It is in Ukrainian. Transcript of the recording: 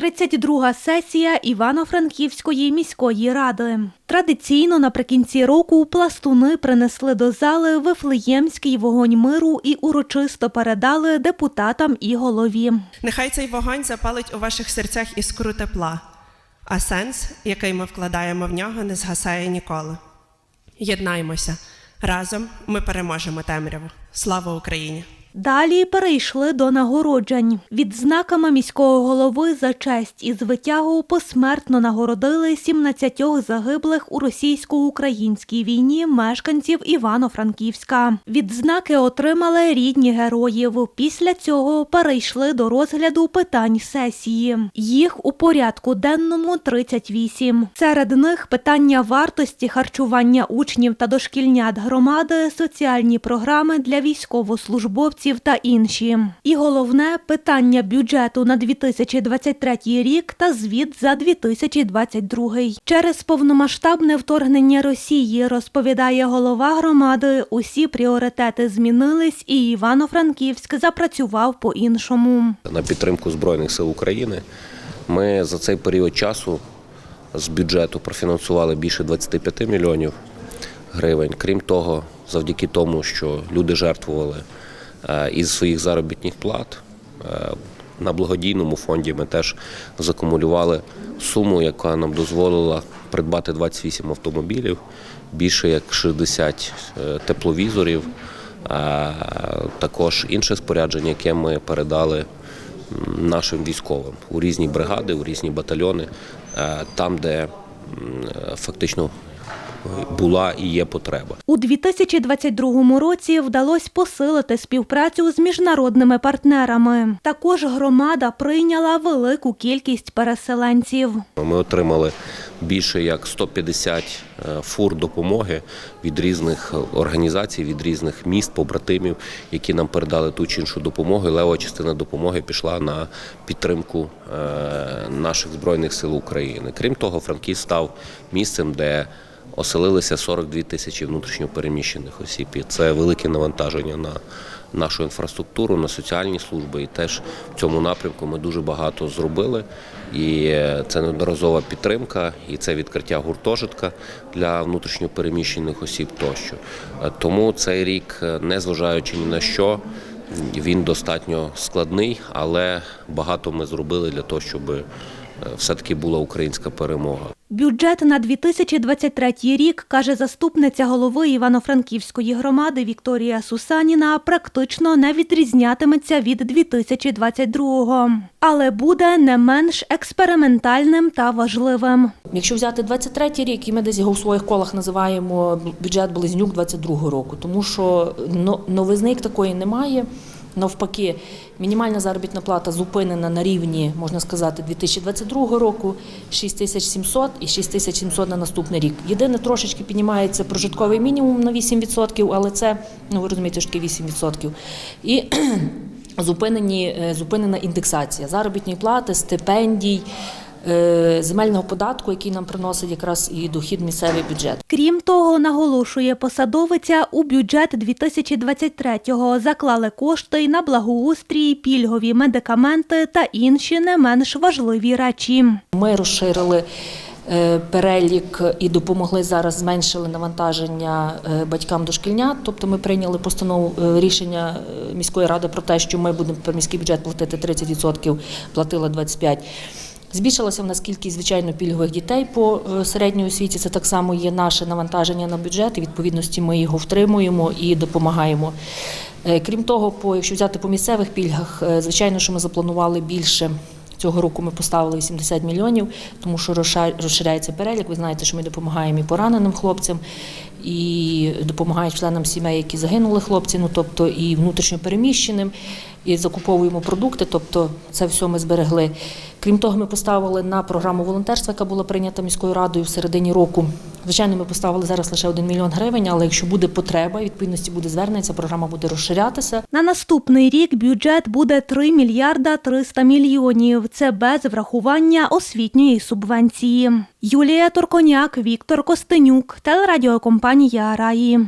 32-га сесія Івано-Франківської міської ради. Традиційно наприкінці року пластуни принесли до зали Вифлеємський вогонь миру і урочисто передали депутатам і голові. Нехай цей вогонь запалить у ваших серцях іскру тепла, а сенс, який ми вкладаємо в нього, не згасає ніколи. Єднаймося. Разом ми переможемо темряву. Слава Україні! Далі перейшли до нагороджень. Відзнаками міського голови за честь і звитягу посмертно нагородили 17 загиблих у російсько-українській війні мешканців Івано-Франківська. Відзнаки отримали рідні героїв. Після цього перейшли до розгляду питань сесії. Їх у порядку денному 38. Серед них питання вартості харчування учнів та дошкільнят громади, соціальні програми для військовослужбовців та інші. І головне питання бюджету на 2023 рік та звіт за 2022. Через повномасштабне вторгнення Росії розповідає голова громади. Усі пріоритети змінились, і Івано-Франківськ запрацював по-іншому. на підтримку Збройних сил України. Ми за цей період часу з бюджету профінансували більше 25 мільйонів гривень. Крім того, завдяки тому, що люди жертвували із своїх заробітних плат. е, На благодійному фонді ми теж закумулювали суму, яка нам дозволила придбати 28 автомобілів, більше як 60 е, тепловізорів, також інше спорядження, яке ми передали нашим військовим у різні бригади, у різні батальйони, е, там, де е, фактично була і є потреба. У 2022 році вдалося посилити співпрацю з міжнародними партнерами. Також громада прийняла велику кількість переселенців. Ми отримали більше як 150 е, фур допомоги від різних організацій, від різних міст, побратимів, які нам передали ту чи іншу допомогу. І Лева частина допомоги пішла на підтримку е, наших збройних сил України. Крім того, Франківськ став місцем, де оселилися 42 тисячі внутрішньопереміщених осіб. І це велике навантаження на нашу інфраструктуру, на соціальні служби. І теж в цьому напрямку ми дуже багато зробили. І е, це неодноразова підтримка, і це відкриття гуртожитка для внутрішньопереміщених осіб тощо. Е, Тому цей рік, е, незважаючи ні на що, він достатньо складний, але багато ми зробили для того, щоб е, все-таки була українська перемога. Бюджет на 2023 рік, каже заступниця голови Івано-Франківської громади Вікторія Сусаніна, практично не відрізнятиметься від 2022-го, але буде не менш експериментальним та важливим. Якщо взяти 23-й рік, і ми десь його у своїх колах називаємо бюджет Близнюк 22-го року, тому що но- новизни такої немає. Навпаки, мінімальна заробітна плата зупинена на рівні, можна сказати, 2022 року 6700 і 6700 на наступний рік. Єдине, трошечки піднімається прожитковий мінімум на 8%, але це, ну ви розумієте, що таке 8%. І зупинені, е, зупинена індексація заробітної плати, стипендій, земельного податку, який нам приносить якраз і дохід місцевий бюджет. Крім того, наголошує посадовиця, у бюджет 2023-го заклали кошти на благоустрій, пільгові медикаменти та інші не менш важливі речі. Ми розширили е, перелік і допомогли зараз зменшили навантаження е, батькам дошкільнят. Тобто ми прийняли постанову е, рішення е, міської ради про те, що ми будемо per міський бюджет платити 30%, платили 25%. Збільшилася в нас кількість звичайно пільгових дітей по е, середньої освіті. Це так само є наше навантаження на бюджет. і Відповідності ми його втримуємо і допомагаємо. Е, Крім того, по якщо взяти по місцевих пільгах, е, звичайно, що ми запланували більше. Цього року ми поставили 80 мільйонів, тому що розширяється перелік. Ви знаєте, що ми допомагаємо і пораненим хлопцям, і допомагаємо членам сімей, які загинули хлопці, ну тобто і внутрішньопереміщеним, і закуповуємо продукти. Тобто це все ми зберегли. Крім того, ми поставили на програму волонтерства, яка була прийнята міською радою в середині року. Звичайно, ми поставили зараз лише 1 мільйон гривень, але якщо буде потреба, і відповідності буде звернення, програма буде розширятися. На наступний рік бюджет буде 3 мільярда 300 мільйонів. Це без врахування освітньої субвенції. Юлія Торконяк, Віктор Костенюк, телерадіокомпанія Раї.